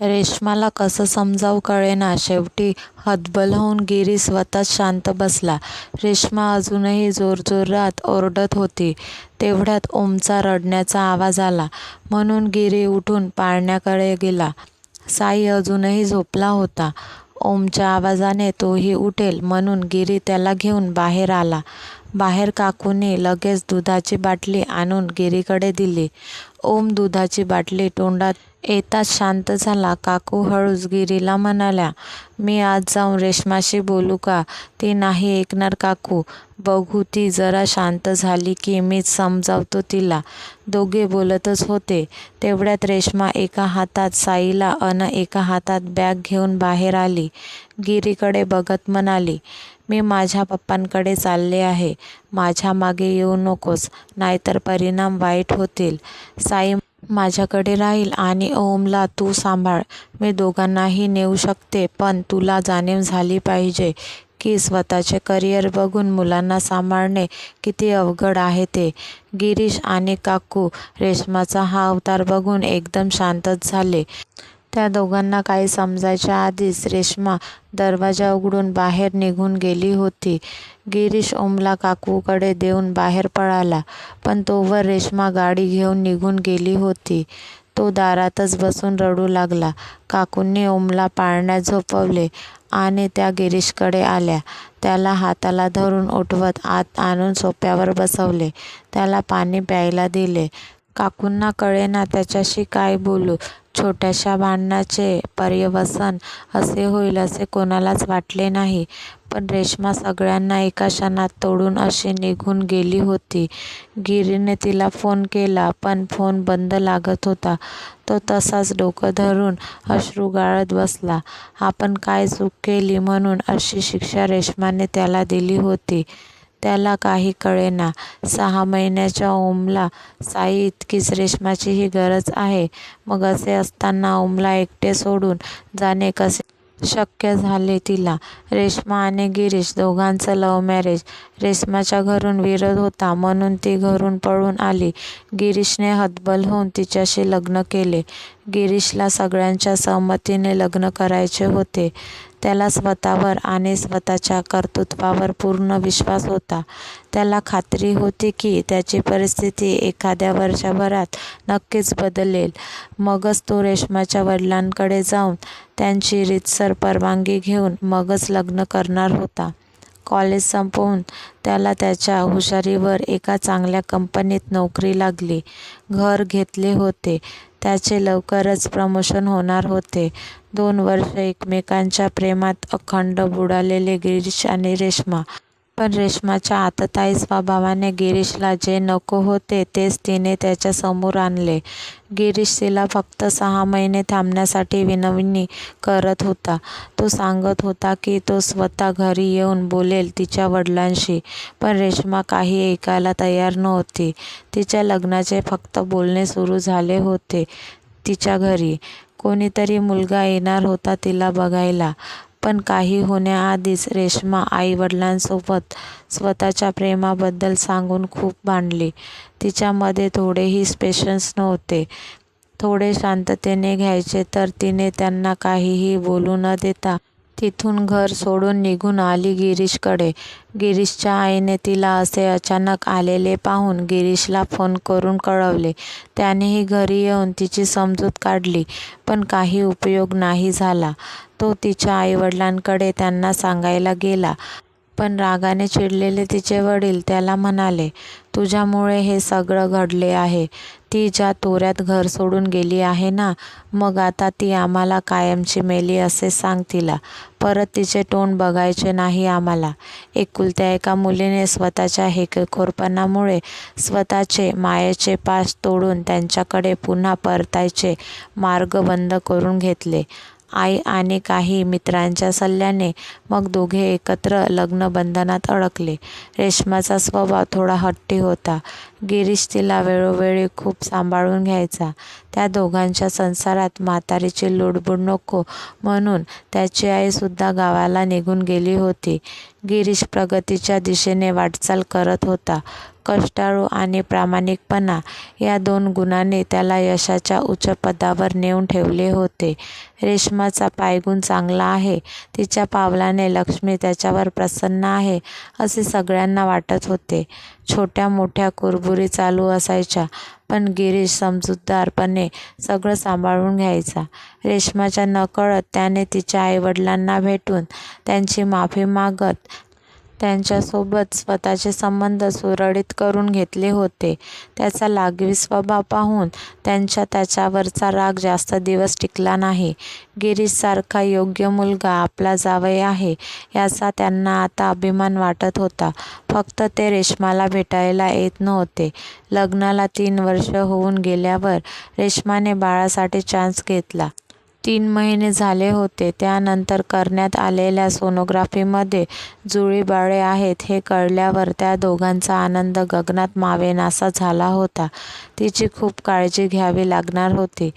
रेश्माला कसं समजावं कळेना. शेवटी हतबल होऊन गिरी स्वतःच शांत बसला. रेश्मा अजूनही जोरजोरात ओरडत होती. तेवढ्यात ओमचा रडण्याचा आवाज आला. म्हणून गिरी उठून पाळण्याकडे गेला. साई अजूनही झोपला होता. ओमच्या आवाजाने तोही उठेल म्हणून गिरी त्याला घेऊन बाहेर आला. बाहेर काकूने लगेच दुधाची बाटली आणून गिरीकडे दिली. ओम दुधाची बाटली तोंडात येताच शांत झाला. काकू हळूच गिरीला म्हणाल्या, मी आज जाऊन रेश्माशी बोलू का? ती नाही ऐकणार काकू. बघू ती जरा शांत झाली की मीच समजावतो तिला. दोघे बोलतच होते. तेवढ्यात रेश्मा एका हातात साईला अन एका हातात बॅग घेऊन बाहेर आली. गिरीकडे बघत म्हणाली, मी माझ्या पप्पांकडे चालले आहे. माझ्या मागे येऊ नकोस नाहीतर परिणाम वाईट होतील. साई माझ्याकडे राहील आणि ओमला तू सांभाळ. मी दोघांनाही नेऊ शकते पण तुला जाणीव झाली पाहिजे की स्वतःचे करिअर बघून मुलांना सांभाळणे किती अवघड आहे ते. गिरीश आणि काकू रेश्माचा हा अवतार बघून एकदम शांतच झाले. त्या दोघांना काही समजायच्या आधीच रेश्मा दरवाजा उघडून बाहेर निघून गेली होती. गिरीश ओमला काकूकडे देऊन बाहेर पळाला. पण तोवर रेश्मा गाडी घेऊन निघून गेली होती. तो दारातच बसून रडू लागला. काकूंनी ओमला पाळण्यात झोपवले आणि त्या गिरीशकडे आल्या. त्याला हाताला धरून उठवत आत आणून सोप्यावर बसवले. त्याला पाणी प्यायला दिले. काकूंना कळेना त्याच्याशी काय बोलू. छोट्याशा भांडणाचे पर्यवसान असे होईल असे कोणालाच वाटले नाही. पण रेश्मा सगळ्यांना एका क्षणात तोडून अशी निघून गेली होती. गिरीने तिला फोन केला पण फोन बंद लागत होता. तो तसाच डोकं धरून अश्रू गाळत बसला. आपण काय चूक केली म्हणून अशी शिक्षा रेश्माने त्याला दिली होती त्याला काही कळेना. सहा महिन्याच्या ओमला साईइतकीच रेश्माचीही गरज आहे. मग असे असताना ओमला एकटे सोडून जाणे कसे शक्य झाले तिला? रेश्मा आणि गिरीश दोघांचं लव्ह मॅरेज. रेश्माच्या घरून विरोध होता म्हणून ती घरून पळून आली. गिरीशने हतबल होऊन तिच्याशी लग्न केले. गिरीशला सगळ्यांच्या सहमतीने लग्न करायचे होते. त्याला स्वतःवर आणि स्वतःच्या कर्तृत्वावर पूर्ण विश्वास होता. त्याला खात्री होती की त्याची परिस्थिती एखाद्या वर्षभरात नक्कीच बदलेल. मगच तो रेश्माच्या वडिलांकडे जाऊन त्यांची रीतसर परवानगी घेऊन मगच लग्न करणार होता. कॉलेज संपवून त्याला त्याच्या हुशारीवर एका चांगल्या कंपनीत नोकरी लागली. घर घेतले होते. त्याचे लवकरच प्रमोशन होणार होते. दोन वर्ष एकमेकांच्या प्रेमात अखंड बुडालेले गिरीश आणि रेश्मा. पण रेश्माच्या आततायी स्वभावाने गिरीशला जे नको होते तेच तिने त्याच्यासमोर आणले. गिरीश तिला फक्त सहा महिने थांबण्यासाठी विनवणी करत होता. तो सांगत होता की तो स्वतः घरी येऊन बोलेल तिच्या वडिलांशी. पण रेश्मा काही ऐकायला तयार नव्हती. तिच्या लग्नाचे फक्त बोलणे सुरू झाले होते तिच्या घरी. कोणीतरी मुलगा येणार होता तिला बघायला. पण काही होण्याआधीच रेश्मा आईवडिलांसोबत स्वतःच्या प्रेमाबद्दल सांगून खूप भांडली. तिच्यामध्ये थोडेही स्पेशन्स नव्हते. थोडे शांततेने घ्यायचे तर तिने त्यांना काहीही बोलू न देता तिथून घर सोडून निघून आली गिरीशकडे. गिरीशच्या आईने तिला असे अचानक आलेले पाहून गिरीशला फोन करून कळवले. त्यानेही घरी येऊन तिची समजूत काढली पण काही उपयोग नाही झाला. तो तिच्या आईवडिलांकडे त्यांना सांगायला गेला. पण रागाने चिडलेले तिचे वडील त्याला म्हणाले, तुझ्यामुळे हे सगळं घडले आहे. ती ज्या तोऱ्यात घर सोडून गेली आहे ना, मग आता ती आम्हाला कायमची मेली असे सांग तिला. परत तिचे तोंड बघायचे नाही आम्हाला. एकुलत्या एका मुलीने स्वतःच्या हेकेखोरपणामुळे स्वतःचे मायेचे पास तोडून त्यांच्याकडे पुन्हा परतायचे मार्ग बंद करून घेतले. आई आणि काही मित्रांच्या सल्ल्याने मग दोघे एकत्र लग्नबंधनात अडकले. रेश्माचा स्वभाव थोडा हट्टी होता. गिरीश तिला वेळोवेळी खूप सांभाळून घ्यायचा. त्या दोघांच्या संसारात म्हातारीची लुडबुड नको म्हणून त्याची आईसुद्धा गावाला निघून गेली होती. गिरीश प्रगतीच्या दिशेने वाटचाल करत होता. कष्टाळू आणि प्रामाणिकपणा या दोन गुणांनी त्याला यशाच्या उच्च पदावर नेऊन ठेवले होते. रेश्माचा पायगुण चांगला आहे. तिच्या पावलाने लक्ष्मी त्याच्यावर प्रसन्न आहे असे सगळ्यांना वाटत होते. छोट्या मोठ्या कुरबुरी चालू असायच्या पण गिरीश समजूतदारपणे सगळं सांभाळून घ्यायचा. रेश्माच्या नकळत त्याने तिच्या आईवडिलांना भेटून त्यांची माफी मागत त्यांच्यासोबत स्वतःचे संबंध सुरळीत करून घेतले होते. त्याचा लागवी स्वभाव पाहून त्यांच्या त्याच्यावरचा राग जास्त दिवस टिकला नाही. गिरीशसारखा योग्य मुलगा आपला जावई आहे याचा त्यांना आता अभिमान वाटत होता. फक्त ते रेश्माला भेटायला येत नव्हते. लग्नाला तीन वर्ष होऊन गेल्यावर रेश्माने बाळासाठी चान्स घेतला. तीन महिने झाले होते. त्यानंतर करण्यात आलेल्या सोनोग्राफीमध्ये जुळी बाळे आहेत हे कळल्यावर त्या दोघांचा आनंद गगनात मावेनासा झाला होता. तिची खूप काळजी घ्यावी लागणार होती.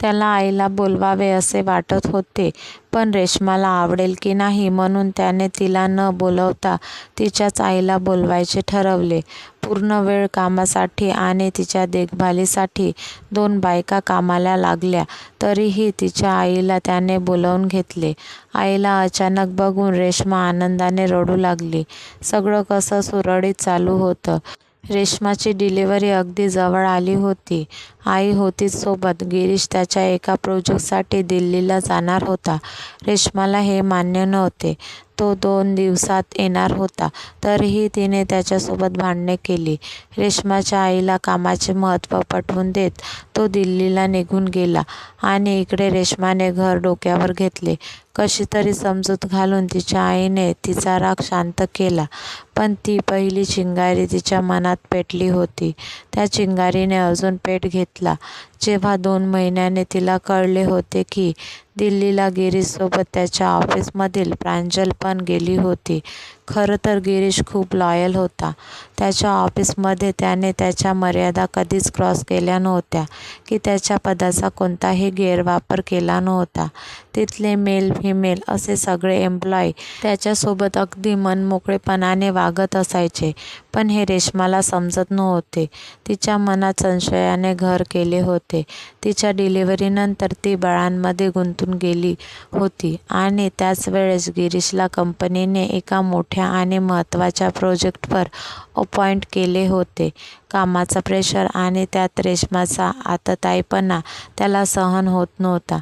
त्याला आईला बोलवावे असे वाटत होते पण रेश्माला आवडेल की नाही म्हणून त्याने तिला न बोलवता तिच्याच आईला बोलवायचे ठरवले. पूर्ण वेळ कामासाठी आणि तिच्या देखभालीसाठी दोन बायका कामाला लागल्या तरीही तिच्या आईला त्याने बोलावून घेतले. आईला अचानक बघून रेश्मा आनंदाने रडू लागली. सगळं कसं सुरळीत चालू होतं. रेश्माची डिलिव्हरी अगदी जवळ आली होती. आई होतीच सोबत. गिरीश त्याच्या एका प्रोजेक्टसाठी दिल्लीला जाणार होता. रेश्माला हे मान्य नव्हते. तो दोन दिवसात येणार होता. तरीही तिने त्याच्यासोबत भांडणे केली. रेश्माच्या आईला कामाचे महत्त्व पटवून देत तो दिल्लीला निघून गेला आणि इकडे रेश्माने घर डोक्यावर घेतले. कशी तरी समजूत घालून तिच्या आईने तिचा राग शांत केला पण ती पहिली चिंगारी तिच्या मनात पेटली होती. त्या चिंगारीने अजून पेट घेतला जेव्हा दोन महिन्याने तिला कळले होते की दिल्लीला गिरीशसोबत त्याच्या ऑफिसमधील प्रांजल पण गेली होती. खरं तर गिरीश खूप लॉयल होता. त्याच्या ऑफिसमध्ये त्याने त्याच्या मर्यादा कधीच क्रॉस केल्या नव्हत्या की त्याच्या पदाचा कोणताही गैरवापर केला नव्हता. तिथले मेल फिमेल असे सगळे एम्प्लॉई त्याच्यासोबत अगदी मनमोकळेपणाने वागत असायचे. पण हे रेश्माला समजत नव्हते. तिच्या मनात संशयाने घर केले होते. तिच्या डिलिव्हरीनंतर ती बाळांमध्ये गुंतून गेली होती आणि त्याच वेळेस गिरीशला कंपनीने एका मोठ्या आणि महत्त्वाच्या प्रोजेक्टवर अपॉइंट केले होते. कामाचा प्रेशर आणि त्यात रेश्माचा आतताईपणा त्याला सहन होत नव्हता.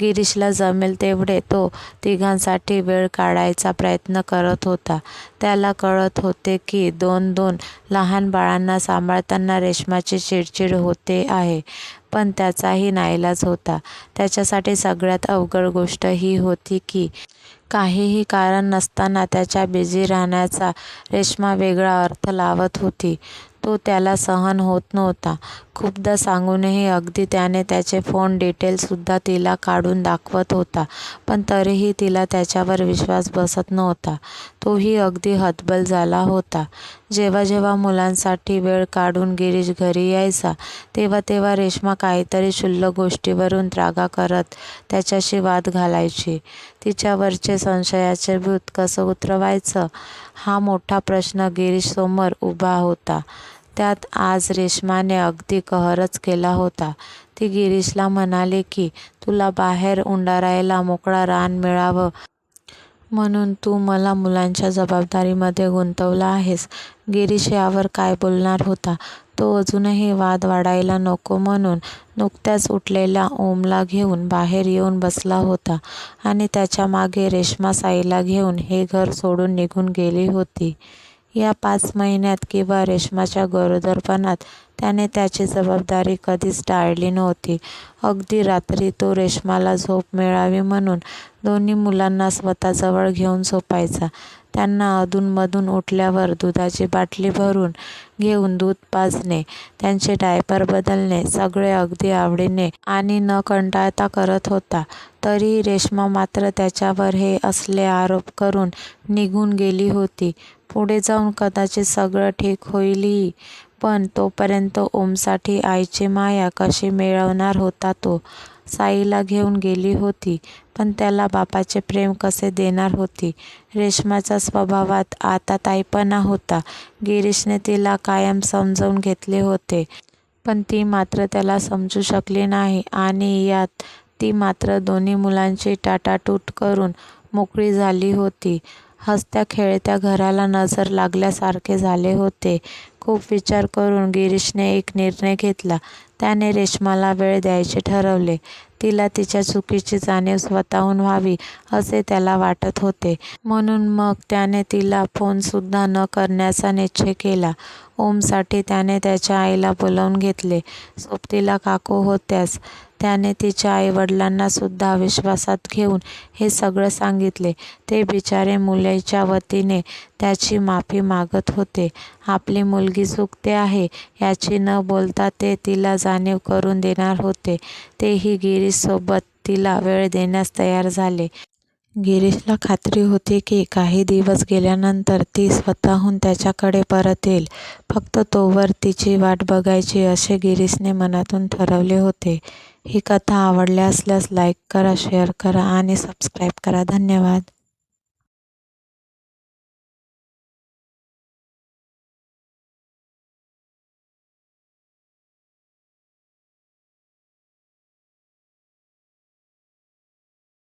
गिरीशला जमेल तेवढे तो तिघांसाठी वेळ काढायचा प्रयत्न करत होता. त्याला कळत होते की दोन दोन लहान बाळांना सांभाळताना रेश्माची चिडचिड होते आहे पण त्याचाही नाईलाज होता. त्याच्यासाठी सगळ्यात अवघड गोष्ट ही होती की काहीही कारण नसताना त्याच्या बिझी राहण्याचा रेश्मा वेगळा अर्थ लावत होती. तो त्याला सहन होत नव्हता. खूपदा सांगूनही अगदी त्याने त्याचे फोन डिटेलसुद्धा तिला काढून दाखवत होता पण तरीही तिला त्याच्यावर विश्वास बसत नव्हता. तोही अगदी हतबल झाला होता. जेव्हा जेव्हा मुलांसाठी वेळ काढून गिरीश घरी यायचा तेव्हा तेव्हा रेश्मा काहीतरी क्षुल्लक गोष्टीवरून त्रागा करत त्याच्याशी वाद घालायची. तिच्यावरचे संशयाचे भूत कसं उतरवायचं हा मोठा प्रश्न गिरीशसमोर उभा होता. त्यात आज रेश्माने अगदी कहरच केला होता. ती गिरीशला म्हणाली की तुला बाहेर उंडारायला मोकळा रान मिळावं म्हणून तू मला मुलांच्या जबाबदारीमध्ये गुंतवला आहेस. गिरीश यावर काय बोलणार होता. तो अजूनही वाद वाढायला नको म्हणून नुकत्याच उठलेल्या ओमला घेऊन बाहेर येऊन बसला होता आणि त्याच्यामागे रेश्मा साईला घेऊन हे घर सोडून निघून गेली होती. या पाच महिन्यात किंवा रेश्माच्या गरोदरपणात त्याने त्याची जबाबदारी कधीच टाळली नव्हती. अगदी रात्री तो रेश्माला झोप मिळावी म्हणून दोन्ही मुलांना स्वतःजवळ घेऊन झोपायचा. त्यांना अधूनमधून उठल्यावर दुधाची बाटली भरून घेऊन दूध पाजणे, त्यांचे डायपर बदलणे सगळे अगदी आवडीने आणि न कंटाळता करत होता. तरी रेश्मा मात्र त्याच्यावर हे असले आरोप करून निघून गेली होती. पुढे जाऊन कदाचित सगळं ठीक होईलही पण तोपर्यंत ओमसाठी आईची माया कशी मिळवणार होता तो साईला घेऊन गेली होती. पण त्याला बापाचे प्रेम कसे देणार होती? रेश्माच्या स्वभावात आता ताईपणा होता. गिरीशने तिला कायम समजावून घेतले होते. पण ती मात्र त्याला समजू शकली नाही आणि यात ती मात्र दोन्ही मुलांची टाटाटूट करून मोकळी झाली होती. हसत्या खेळत्या घराला नजर लागल्यासारखे झाले होते. खूप विचार करून गिरीशने एक निर्णय घेतला. त्याने रेश्माला वेळ द्यायचे ठरवले. तिला तिच्या चुकीची जाणीव स्वतःहून व्हावी असे त्याला वाटत होते. म्हणून मग त्याने तिला फोनसुद्धा न करण्याचा निश्चय केला. ओमसाठी त्याने त्याच्या आईला बोलावून घेतले. सोबतीला काकू होत्याच त्याने तिच्या आईवडिलांनासुद्धा विश्वासात घेऊन हे सगळं सांगितले. ते बिचारे मुलीच्या वतीने त्याची माफी मागत होते. आपली मुलगी चुकते आहे याची न बोलता ते तिला जाणीव करून देणार होते. तेही गिरीशसोबत तिला वेळ देण्यास तयार झाले. गिरीशला खात्री होती की काही दिवस गेल्यानंतर ती स्वतःहून त्याच्याकडे परत येईल. फक्त तोवर तिची वाट बघायची असे गिरीशने मनातून ठरवले होते. ही कथा आवडल्या असल्यास लाईक करा शेअर करा आणि सबस्क्राईब करा. धन्यवाद.